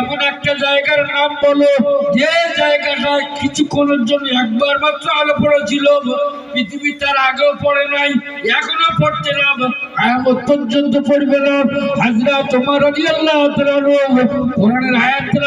এমন একটা জায়গার নাম বলো, যে জায়গাটা কিছুক্ষণের জন্য একবার মাত্র আলো পড়েছিল। পৃথিবী তার আগেও পড়ে নাই, এখনও পড়তে না। আয়ামত পর্যন্ত পড়বে না। হাজরা তোমার আল্লাহ কোরআনের আয়াত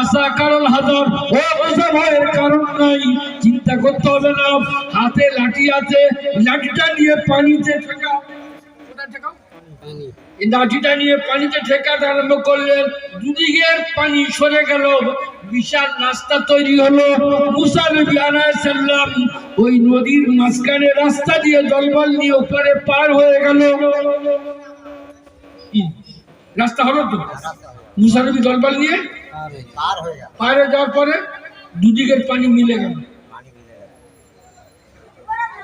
আসা কারণ হাজার। ও কারণ নাই। চিন্তা করতে হবে না। হাতে লাঠি আছে। লাঠিটা নিয়ে পানিতে এই লাঠিটা নিয়ে পানিতে আরম্ভ করলেন দুদিকের পানি সরে গেল। বিশাল রাস্তা তৈরি হলো। ওই নদীর মাঝখানে রাস্তা দিয়ে জলবল নিয়ে উপরে পার হয়ে গেল। রাস্তা হলো তো? মুসা নবী জলবল নিয়ে পার হয়ে যাওয়ার পরে দুদিকের পানি মিলে গেল।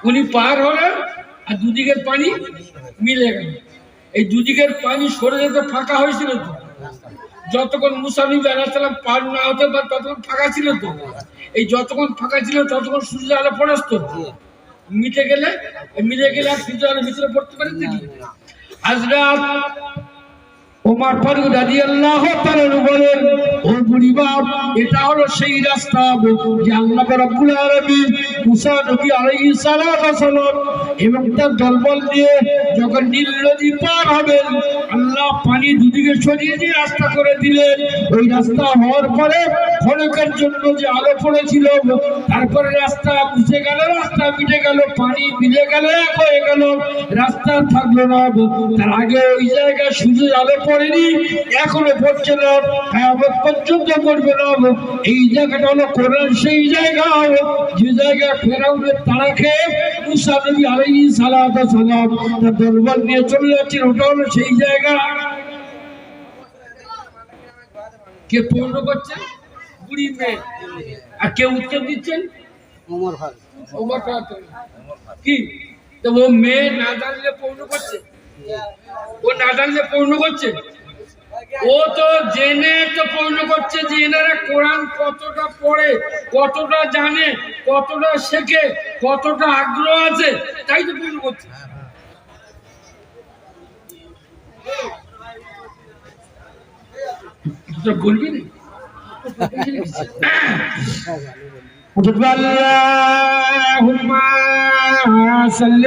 উনি পার হলেন আর দুদিকের পানি মিলে গেল। এই দুদিকের পানি সরে যেতে ফাঁকা হয়েছিল তো। যতক্ষণ মুসানি আলাহিসাল্লাম পার না হতে পারে ততক্ষণ ফাঁকা ছিল তো। এই যতক্ষণ ফাঁকা ছিল ততক্ষণ সূর্য আলো পড়াস তো মিটে গেলে মিলে গেলে আর সূর্য আলো ভিতরে পড়তে পারে নাকি? হাজরাত ওমর ফারুক রাজি তাআলা বলেন বাপ এটা হলো সেই রাস্তা। যে আল্লাহ এবং তার দলবল নিয়ে যখন নীল নদী পার হবেন, আল্লাহ পানি দুদিকে সরিয়ে দিয়ে রাস্তা করে দিলেন। ওই রাস্তা হওয়ার পরে ক্ষণিকের জন্য যে আলো পড়েছিল, তারপরে রাস্তা মুছে গেল, রাস্তা মিটে গেল, পানি মিলে গেল, এক হয়ে গেল। রাস্তা থাকল না। তার আগে ওই জায়গায় শুধু আলো পড়েনি, এখনও পড়ছে না। পর্যন্ত পড়বে না। এই জায়গাটা হলো কোরআন সেই জায়গা। যে জায়গায় ফেরাউনের তারা খেয়ে মুসা নবী আলাইহিস সালাতু সালাম তার দরবার নিয়ে চলে যাচ্ছেন ওটা হলো সেই জায়গা। কে পূর্ণ করছেন বুড়ি মেয়ে। আর কে উত্তর দিচ্ছেন? ওমর ভাই ওমর ফারুক। কি? তো ও মেয়ে না জানলে পূর্ণ করছে? ও না জানলে পূর্ণ করছে? ও তো জেনে তো পূর্ণ করছে যে এনারা কোরআন কতটা পড়ে কতটা জানে কতটা শেখে কতটা আগ্রহ আছে তাই তো পূর্ণ করছে তো বলবি না اللهم صل